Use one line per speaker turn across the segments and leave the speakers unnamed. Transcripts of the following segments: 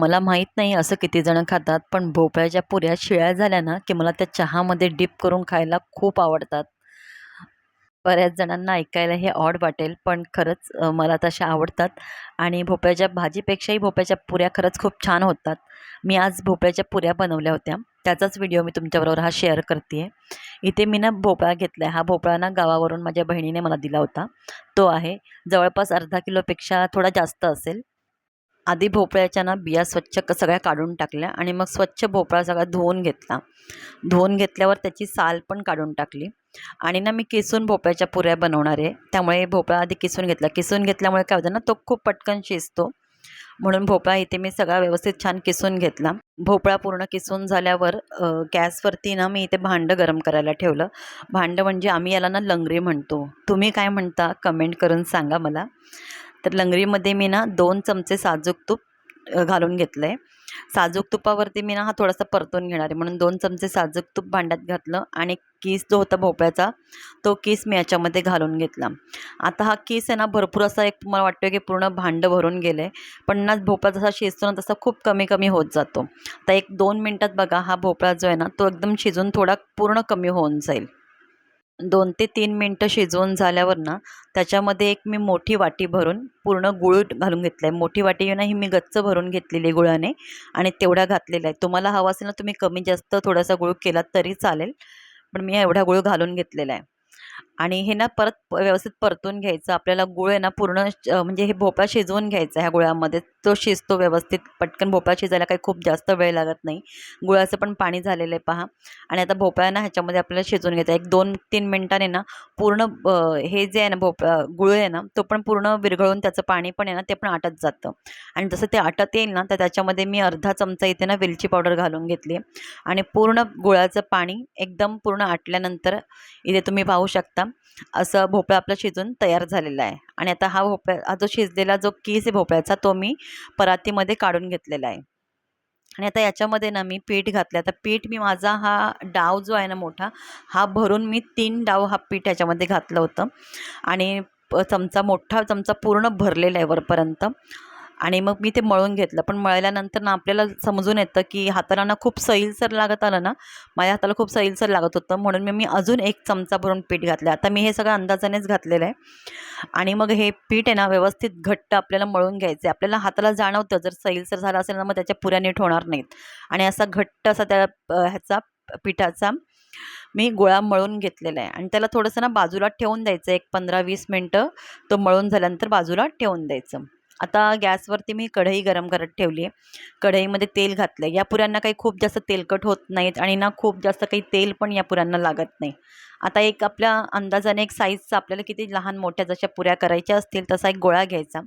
मला माहीत नाही असं किती जणं खातात पण भोपळ्याच्या पुऱ्या शिळ्या झाल्या ना की मला त्या चहामध्ये डिप करून खायला खूप आवडतात. बऱ्याच जणांना ऐकायला हे ऑड वाटेल पण खरंच मला तशा आवडतात. आणि भोपळ्याच्या भाजीपेक्षाही भोपळ्याच्या पुऱ्या खरंच खूप छान होतात. मी आज भोपळ्याच्या पुऱ्या बनवल्या होत्या. त्याचाच व्हिडिओ मी तुमच्याबरोबर हा शेअर करते आहे इथे मी ना भोपळा घेतला आहे हा भोपळा ना गावावरून माझ्या बहिणीने मला दिला होता. तो आहे जवळपास अर्धा किलोपेक्षा थोडा जास्त असेल. आधी भोपळ्याच्या ना बिया स्वच्छ क सगळ्या काढून टाकल्या आणि मग स्वच्छ भोपळा सगळा धुवून घेतला. धुवून घेतल्यावर त्याची साल पण काढून टाकली. आणि ना मी किसून भोपळ्याच्या पुऱ्या बनवणार आहे. त्यामुळे भोपळा आधी किसून घेतला. किसून घेतल्यामुळे काय होतं ना तो खूप पटकन शिजतो. म्हणून भोपळा इथे मी सगळा व्यवस्थित छान किसून घेतला. भोपळा पूर्ण किसून झाल्यावर गॅसवरती ना मी इथे भांडं गरम करायला ठेवलं. भांडं म्हणजे आम्ही याला ना लंगरी म्हणतो. तुम्ही काय म्हणता कमेंट करून सांगा मला. तर लंगरीमध्ये मी ना दोन चमचे साजूक तूप घालून घेतलं आहे साजूक तुपावरती मी ना हा थोडासा परतून घेणार आहे. म्हणून दोन चमचे साजूक तूप भांड्यात घातलं आणि किस जो होता भोपळ्याचा तो किस मी याच्यामध्ये घालून घेतला. आता हा किस आहे ना भरपूर असा एक मला वाटतो की पूर्ण भांडं भरून गेलं आहे पण ना भोपळा जसा शिजतो ना तसा खूप कमी कमी होत जातो. तर एक दोन मिनटात बघा हा भोपळा जो आहे ना तो एकदम शिजून थोडा पूर्ण कमी होऊन जाईल. दोन ते तीन मिनटं शिजवून झाल्यावर ना त्याच्यामध्ये एक मी मोठी वाटी भरून पूर्ण गुळ घालून घेतला आहे मोठी वाटी ना ही मी गच्च भरून घेतलेली गुळाने आणि तेवढा घातलेला आहे. तुम्हाला हवा असेल ना तुम्ही कमी जास्त थोडासा गुळ केलात तरी चालेल. पण मी एवढा गुळ घालून घेतलेला आहे. आणि हे ना परत व्यवस्थित परतून घ्यायचं. आपल्याला गुळ आहे ना पूर्ण श- म्हणजे हे भोपळा शिजवून घ्यायचा ह्या गुळामध्ये. तो शिजतो व्यवस्थित. पटकन भोपळा शिजायला काही खूप जास्त वेळ लागत नाही. गुळाचं पण पाणी झालेलं आहे पहा. आणि आता भोपळा ना ह्याच्यामध्ये आपल्याला शिजवून घ्यायचा एक दोन तीन मिनटाने ना पूर्ण हे जे आहे ना भोपळा गुळ आहे ना तो पण पूर्ण विरघळून त्याचं पाणी पण आहे ना ते पण आटत जातं. आणि जसं ते आटत येईल ना तर त्याच्यामध्ये मी अर्धा चमचा इथे ना वेलची पावडर घालून घेतली आणि पूर्ण गुळाचं पाणी एकदम पूर्ण आटल्यानंतर इथे तुम्ही पाहू शकता असं भोपळा आपला शिजून तयार झालेला आहे. आणि आता हा भोपळा हा जो शिजलेला जो केस आहे भोपळ्याचा तो मी परातीमध्ये काढून घेतलेला आहे. आणि आता याच्यामध्ये ना मी पीठ घातलं आता पीठ मी माझा हा डाव जो आहे ना मोठा हा भरून मी तीन डाव हा पीठ याच्यामध्ये घातलं होतं. आणि प- चमचा मोठा चमचा पूर्ण भरलेला आहे वरपर्यंत. आणि मग मी ते मळून घेतलं. पण मळल्यानंतर ना आपल्याला समजून येतं की हाताला ना खूप सैलसर लागत आलं ना माझ्या हाताला खूप सैलसर लागत होतं. म्हणून मी मी अजून एक चमचा भरून पीठ घातलं आता मी हे सगळं अंदाजानेच घातलेलं आहे. आणि मग हे पीठ आहे ना व्यवस्थित घट्ट आपल्याला मळून घ्यायचं आहे आपल्याला हाताला जाणवतं जर सैलसर झालं असेल ना मग त्याच्या पुऱ्या नीट होणार नाहीत. आणि असा घट्ट असा त्या ह्याचा पिठाचा मी गोळा मळून घेतलेला आहे. आणि त्याला थोडंसं ना बाजूला ठेवून द्यायचं. एक पंधरा वीस मिनटं तो मळून झाल्यानंतर बाजूला ठेवून द्यायचं. आता गॅसवरती मी कढई गरम करत ठेवली आहे कढईमध्ये तेल घातलं आहे या पुऱ्यांना काही खूप जास्त तेलकट होत नाहीत आणि ना खूप जास्त काही तेल पण या पुऱ्यांना लागत नाही. आता एक आपल्या अंदाजाने एक साईजचा आपल्याला किती लहान मोठ्या जशा पुऱ्या करायच्या असतील तसा एक गोळा घ्यायचा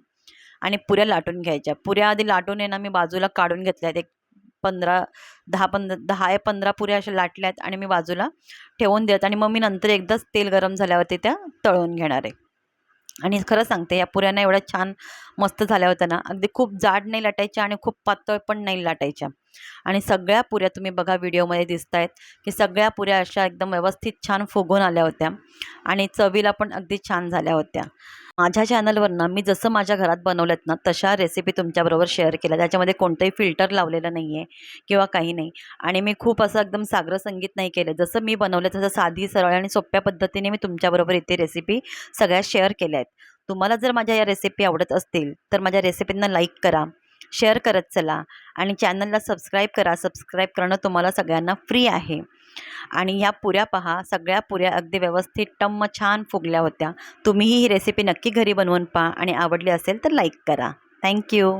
आणि पुऱ्या लाटून घ्यायच्या. पुऱ्या आधी लाटून आहे ना मी बाजूला काढून घेतल्या आहेत एक पंधरा दहा पंधरा दहा या पंधरा पुऱ्या अशा लाटल्यात आणि मी बाजूला ठेवून देत आणि मग मी नंतर एकदाच तेल गरम झाल्यावरती त्या तळून घेणार आहे. आणि खरं सांगते या पुऱ्यांना एवढ्या छान मस्त झाल्या होत्या ना अगदी खूप जाड नाही लाटायच्या आणि खूप पातळ पण नाही लाटायच्या. आणि सगळ्या पुऱ्या तुम्ही बघा व्हिडिओमध्ये दिसत आहेत की सगळ्या पुऱ्या अशा एकदम व्यवस्थित छान फुगून आल्या होत्या आणि चवीला पण अगदी छान झाल्या होत्या. माझ्या चॅनलवर ना मी जसं माझ्या घरात बनवल्यात ना तशा रेसिपी तुमच्याबरोबर शेअर केल्या. त्याच्यामध्ये कोणतंही फिल्टर लावलेलं नाही आहे किंवा काही नाही. आणि मी खूप असं एकदम साग्र संगीत नाही केलं. जसं मी बनवलं तसं साधी सरळ आणि सोप्या पद्धतीने मी तुमच्याबरोबर इथे रेसिपी सगळ्या शेअर केल्या आहेत. तुम्हाला जर माझ्या या रेसिपी आवडत असतील तर माझ्या रेसिपींना लाईक करा शेअर करत चला आणि चॅनलला सबस्क्राईब करा. सबस्क्राईब करणं तुम्हाला सगळ्यांना फ्री आहे. आणि ह्या पुऱ्या पहा सगळ्या पुऱ्या अगदी व्यवस्थित टम्म छान फुगल्या होत्या. तुम्हीही ही रेसिपी नक्की घरी बनवून पहा आणि आवडली असेल तर लाईक करा. थँक्यू